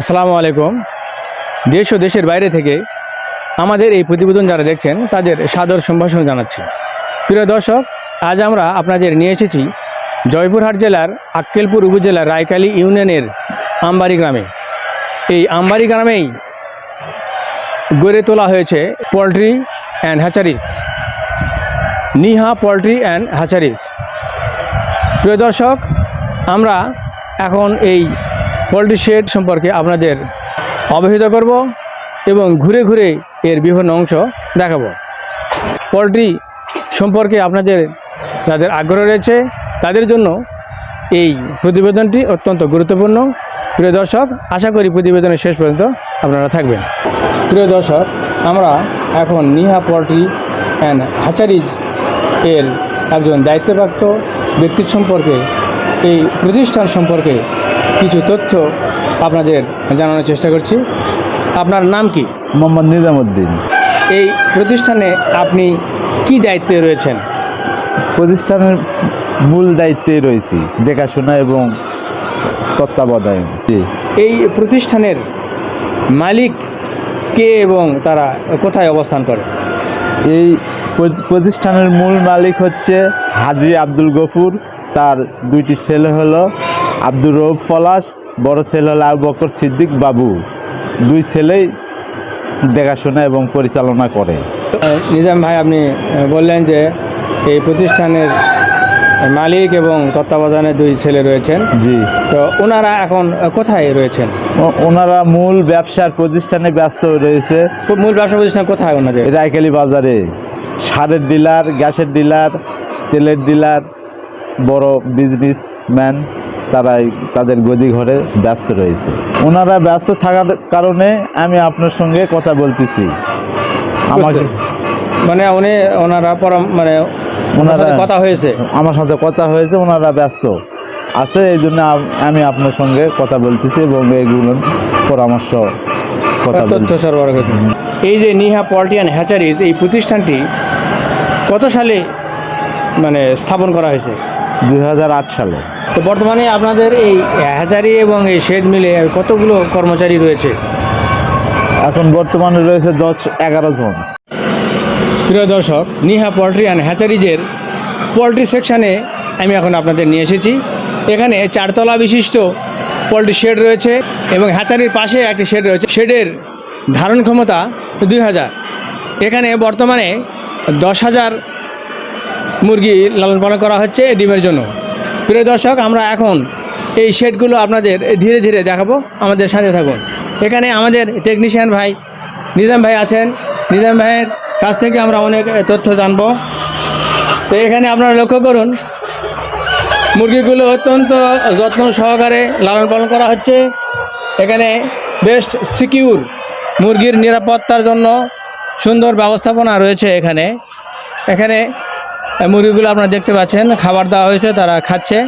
আসসালামু আলাইকুম। দেশ ও দেশের বাইরে থেকে আমাদের এই প্রতিবেদন যারা দেখছেন, তাদের সাদর সম্ভাষণ জানাচ্ছি। প্রিয় দর্শক, আজ আমরা আপনাদের নিয়ে এসেছি জয়পুরহাট জেলার আক্কেলপুর উপজেলার রায়কালী ইউনিয়নের আমবাড়ি গ্রামে। এই আমবাড়ি গ্রামেই গড়ে তোলা হয়েছে poultry and hatcheries Niha poultry and hatcheries প্রিয় দর্শক, আমরা এখন এই পোলট্রি শেড সম্পর্কে আপনাদের অবহিত করব এবং ঘুরে ঘুরে এর বিভিন্ন অংশ দেখাবো। পোলট্রি সম্পর্কে আপনাদের, যাদের আগ্রহ রয়েছে, তাদের জন্য এই প্রতিবেদনটি অত্যন্ত গুরুত্বপূর্ণ। প্রিয় দর্শক, আশা করি প্রতিবেদনের শেষ পর্যন্ত আপনারা থাকবেন। প্রিয় দর্শক, আমরা এখন নিহা পোলট্রি অ্যান্ড হাচারিজ এর একজন দায়িত্বপ্রাপ্ত ব্যক্তির সম্পর্কে, এই প্রতিষ্ঠান সম্পর্কে কিছু তথ্য আপনাদের জানানোর চেষ্টা করছি। আপনার নাম কি? মোহাম্মদ নিজামুদ্দিন। এই প্রতিষ্ঠানে আপনি কি দায়িত্বে রয়েছেন? প্রতিষ্ঠানের মূল দায়িত্বে রয়েছি দেখাশোনা এবং তত্ত্বাবধান। জি। এই প্রতিষ্ঠানের মালিক কে এবং তারা কোথায় অবস্থান করে? এই প্রতিষ্ঠানের মূল মালিক হচ্ছে হাজি আব্দুল গফুর তার দুইটি ছেলে হলো আব্দুর রৌফ পলাশ বড় ছেলে হলো আবু বকর সিদ্দিক বাবু। দুই ছেলেই দেখাশোনা এবং পরিচালনা করে। তো, নিজাম ভাই আপনি বললেন যে এই প্রতিষ্ঠানের মালিক এবং তত্ত্বাবধানে দুই ছেলে রয়েছেন। জি। তো ওনারা এখন কোথায় রয়েছেন? ওনারা মূল ব্যবসার প্রতিষ্ঠানে ব্যস্ত রয়েছে। মূল ব্যবসা প্রতিষ্ঠান কোথায় ওনাদের? রায়কালী বাজারে। সারের ডিলার গ্যাসের ডিলার তেলের ডিলার বড় বিজনেসম্যান তারাই তাদের গদি ঘরে ব্যস্ত রয়েছে। ওনারা ব্যস্ত থাকার কারণে আমি আপনার সঙ্গে কথা বলতেছি। আমাকে মানে উনি ওনারা পরম মানে ওনারা কথা হয়েছে। আমার সাথে কথা হয়েছে ওনারা ব্যস্ত আছে এই জন্য আমি আপনার সঙ্গে কথা বলতেছি এবং এইগুলো পরামর্শ তথ্য সরবরাহ করছে এই যে নিহা পল্টিয়ান হ্যাচারিজ এই প্রতিষ্ঠানটি কত সালে মানে স্থাপন করা হয়েছে? দু হাজার আট সালে। তো বর্তমানে আপনাদের এই হ্যাচারি এবং এই শেড মিলে কতগুলো কর্মচারী রয়েছে? এখন বর্তমানে রয়েছে দশ এগারো জন। প্রিয় দর্শক নিহা পোলট্রি অ্যান্ড হ্যাচারিজের পোলট্রি সেকশানে আমি এখন আপনাদের নিয়ে এসেছি। এখানে চারতলা বিশিষ্ট পোলট্রি শেড রয়েছে এবং হ্যাচারির পাশে একটি শেড রয়েছে। শেডের ধারণ ক্ষমতা দুই হাজার। এখানে বর্তমানে দশ হাজার মুরগি লালন পালন করা হচ্ছে ডিমের জন্য। প্রিয় দর্শক, আমরা এখন এই শেডগুলো আপনাদের ধীরে ধীরে দেখাবো। আমাদের সাথে থাকুন। এখানে আমাদের টেকনিশিয়ান ভাই নিজাম ভাই আছেন। নিজাম ভাইয়ের কাছ থেকে আমরা অনেক তথ্য জানব। তো এখানে আপনারা লক্ষ্য করুন, মুরগিগুলো অত্যন্ত যত্ন সহকারে লালন পালন করা হচ্ছে। এখানে বেস্ট সিকিউর মুরগির নিরাপত্তার জন্য সুন্দর ব্যবস্থাপনা রয়েছে এখানে। এখানে মুরগিগুলো আপনারা দেখতে পাচ্ছেন, খাবার দেওয়া হয়েছে, তারা খাচ্ছে।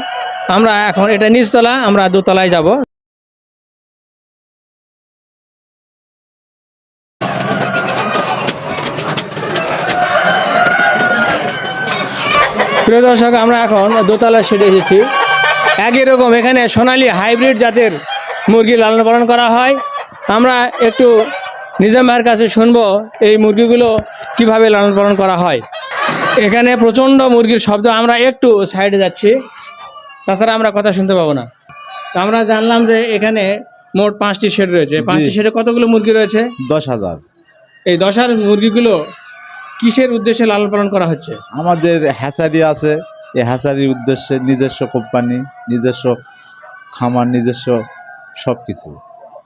আমরা এখন এটা নিচতলা, আমরা দোতলায় যাব। প্রিয় দর্শক, আমরা এখন দোতলা সেটে এসেছি। একই রকম এখানে সোনালী হাইব্রিড জাতের মুরগি লালন পালন করা হয়। আমরা একটু নিজাম ভাইয়ের কাছে শুনব এই মুরগিগুলো কীভাবে লালন পালন করা হয়। এখানে প্রচণ্ড মুরগির শব্দ। আমরা একটু সাইডে যাচ্ছি। তাছাড়া আমরা কথা শুনতে পাবো না। আমরা জানলাম যে এখানে মোট পাঁচটি শেড রয়েছে। পাঁচটি শেডে কতগুলো মুরগি রয়েছে? দশ হাজার। এই দশ হাজার মুরগিগুলো কিসের উদ্দেশ্যে লালন পালন করা হচ্ছে? আমাদের হ্যাচারি আছে। এই হ্যাচারির উদ্দেশ্যে নিজস্ব কোম্পানি নিজস্ব খামার নিজস্ব সব কিছু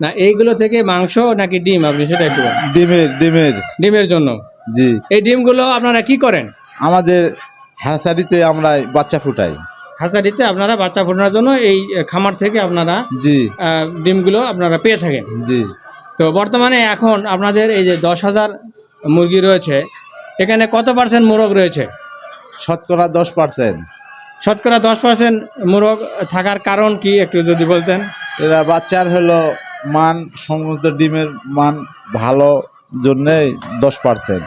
না এইগুলো থেকে মাংস নাকি ডিম? আপনি সেটা একটু ডিমের ডিমের। ডিমের জন্য। জি। এই ডিমগুলো আপনারা কি করেন? আমাদের হ্যাচারিতে আমরা বাচ্চা ফুটাই। হাসারিতে আপনারা বাচ্চা ফোটানোর জন্য এই খামার থেকে আপনারা জি। ডিমগুলো আপনারা পেয়ে থাকেন। জি। তো বর্তমানে এখন আপনাদের এই যে দশ হাজার মুরগি রয়েছে এখানে কত পার্সেন্ট মোরগ রয়েছে? শতকরা দশ পার্সেন্ট। শতকরা দশ পার্সেন্ট মোরগ থাকার কারণ কি একটু যদি বলতেন? এরা বাচ্চার হলো মান সমস্ত ডিমের মান ভালো জন্যে দশ পার্সেন্ট।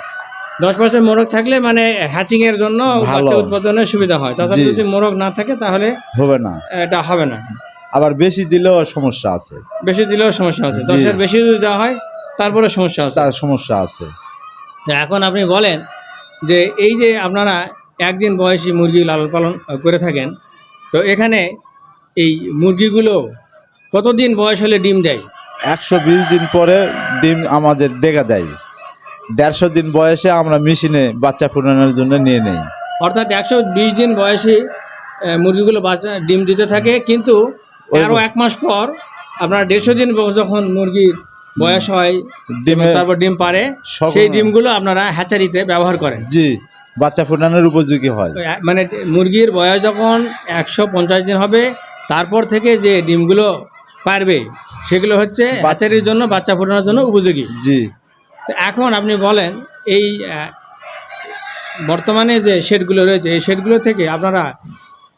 দশ পার্সেন্ট মোরগ থাকলে মানে হ্যাচিং এর জন্য বাচ্চা উৎপাদনের সুবিধা হয়। তাছাড়া যদি মোরগ না থাকে তাহলে হবে না। এটা হবে না। আবার বেশি দিলেও সমস্যা আছে। বেশি দিলেও সমস্যা আছে। দশের বেশি যদি দেওয়া হয় তারপরে সমস্যা আছে। তার সমস্যা আছে। তো এখন আপনি বলেন যে এই যে আপনারা একদিন বয়সী মুরগি লালন পালন করে থাকেন তো এখানে এই মুরগিগুলো কতদিন বয়স হলে ডিম দেয়? একশো বিশ দিন পরে ডিম আমাদের দেখা দেয়। দেড়শো দিন বয়সে আমরা মেশিনে বাচ্চা ফুটানোর জন্য নিয়ে নেই। অর্থাৎ একশো বিশ দিন বয়সে মুরগিগুলো বাচ্চা ডিম দিতে থাকে কিন্তু আরও এক মাস পর আপনার দেড়শো দিন যখন মুরগির বয়স হয় ডিমে তারপর ডিম পারে সেই ডিমগুলো আপনারা হ্যাচারিতে ব্যবহার করেন। জি বাচ্চা ফুটানোর উপযোগী হয়। মানে মুরগির বয়স যখন একশো পঞ্চাশ দিন হবে তারপর থেকে যে ডিমগুলো পারবে সেগুলো হচ্ছে বাচ্চারির জন্য বাচ্চা ফোটানোর জন্য উপযোগী। জি। তো এখন আপনি বলেন এই বর্তমানে যে শেডগুলো রয়েছে এই শেডগুলো থেকে আপনারা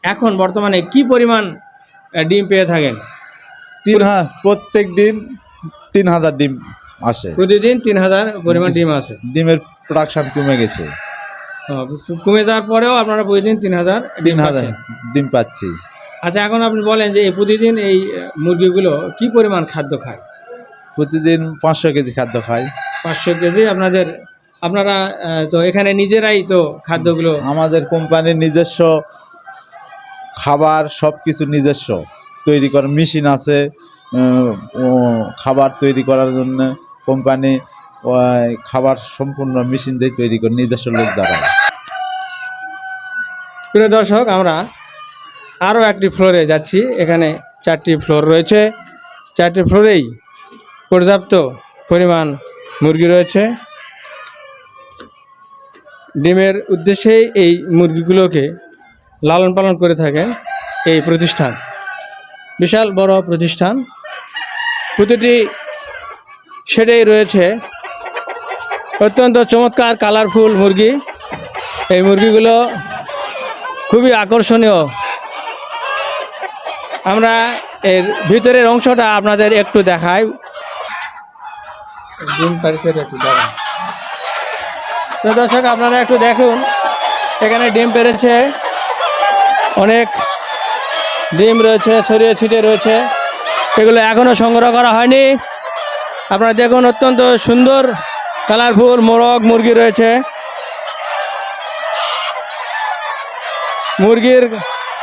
এখন বর্তমানে কি পরিমাণ ডিম পেয়ে থাকেন? তিন প্রত্যেক দিন তিন হাজার ডিম আসে। প্রতিদিন তিন হাজার পরিমাণ ডিম আছে ডিমের প্রোডাকশন কমে গেছে। কমে যাওয়ার পরেও আপনারা প্রতিদিন তিন হাজার তিন হাজার ডিম পাচ্ছি। আচ্ছা এখন আপনি বলেন যে এই প্রতিদিন এই মুরগিগুলো কি পরিমাণ খাদ্য খায়? প্রতিদিন পাঁচশো কেজি খাদ্য খাই পাঁচশো কেজি আপনাদের আপনারা তো এখানে নিজেরাই তো খাদ্যগুলো? আমাদের কোম্পানির নিজস্ব খাবার সব কিছু নিজস্ব। তৈরি করার মেশিন আছে খাবার তৈরি করার জন্য কোম্পানি খাবার সম্পূর্ণ মেশিন দিয়ে তৈরি করে নিজস্ব লোক দ্বারা। প্রিয় দর্শক আমরা আরও একটি ফ্লোরে যাচ্ছি। এখানে চারটি ফ্লোর রয়েছে। চারটি ফ্লোরেই পর্যাপ্ত পরিমাণ মুরগি রয়েছে। ডিমের উদ্দেশ্যেই এই মুরগিগুলোকে লালন পালন করে থাকেন এই প্রতিষ্ঠান। বিশাল বড় প্রতিষ্ঠান। প্রতিটি শেডেই রয়েছে অত্যন্ত চমৎকার, কালারফুল মুরগি। এই মুরগিগুলো খুবই আকর্ষণীয়। আমরা এর ভিতরের অংশটা আপনাদের একটু দেখাই। ডিম পারিসের একটু দেখান তো দর্শক, আপনারা একটু দেখুন, এখানে ডিম পেরেছে। অনেক ডিম রয়েছে, ছড়িয়ে ছিটিয়ে রয়েছে। সেগুলো এখনও সংগ্রহ করা হয়নি। আপনারা দেখুন, অত্যন্ত সুন্দর, কালারফুল মোরগ মুরগি রয়েছে। মুরগির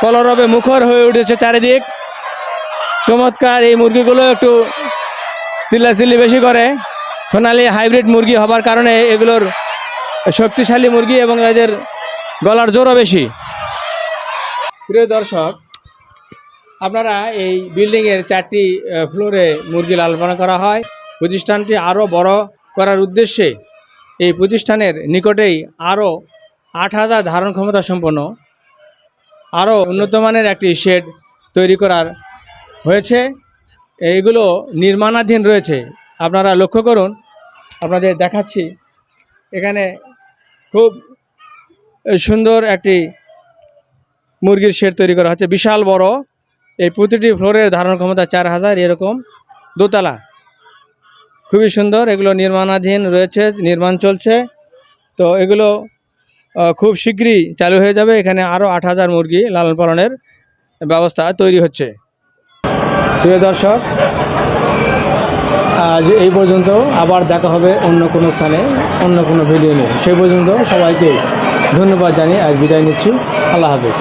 কলরবে মুখর হয়ে উঠেছে চারিদিক। চমৎকার এই মুরগিগুলো একটু চিল্লাচিল্লি বেশি করে। সোনালি হাইব্রিড মুরগি হবার কারণে এগুলোর শক্তিশালী মুরগি এবং এদের গলার জোরও বেশি। প্রিয় দর্শক, আপনারা এই বিল্ডিংয়ের চারটি ফ্লোরে মুরগি লালন করা হয়। প্রতিষ্ঠানটি আরও বড় করার উদ্দেশ্যে এই প্রতিষ্ঠানের নিকটেই আরও আট হাজার ধারণ ক্ষমতা সম্পন্ন, আরও উন্নত মানের একটি শেড তৈরি করার হয়েছে। এইগুলো নির্মাণাধীন রয়েছে। আপনারা লক্ষ্য করুন, আপনাদের দেখাচ্ছি, এখানে খুব সুন্দর একটি মুরগির শেড তৈরি করা হচ্ছে। বিশাল বড়, এই প্রতিটি ফ্লোরের ধারণ ক্ষমতা চার হাজার, এরকম দোতলা। খুবই সুন্দর, এগুলো নির্মাণাধীন রয়েছে, নির্মাণ চলছে। তো এগুলো খুব শীঘ্রই চালু হয়ে যাবে। এখানে আরও আট হাজার মুরগি লালন পালনের ব্যবস্থা তৈরি হচ্ছে। প্রিয় দর্শক, আজ এই পর্যন্ত আবার দেখা হবে অন্য কোনো স্থানে, অন্য কোনো ভিডিও নিয়ে। সেই পর্যন্ত সবাইকে ধন্যবাদ জানিয়ে আজ বিদায় নিচ্ছি। আল্লাহ হাফেজ।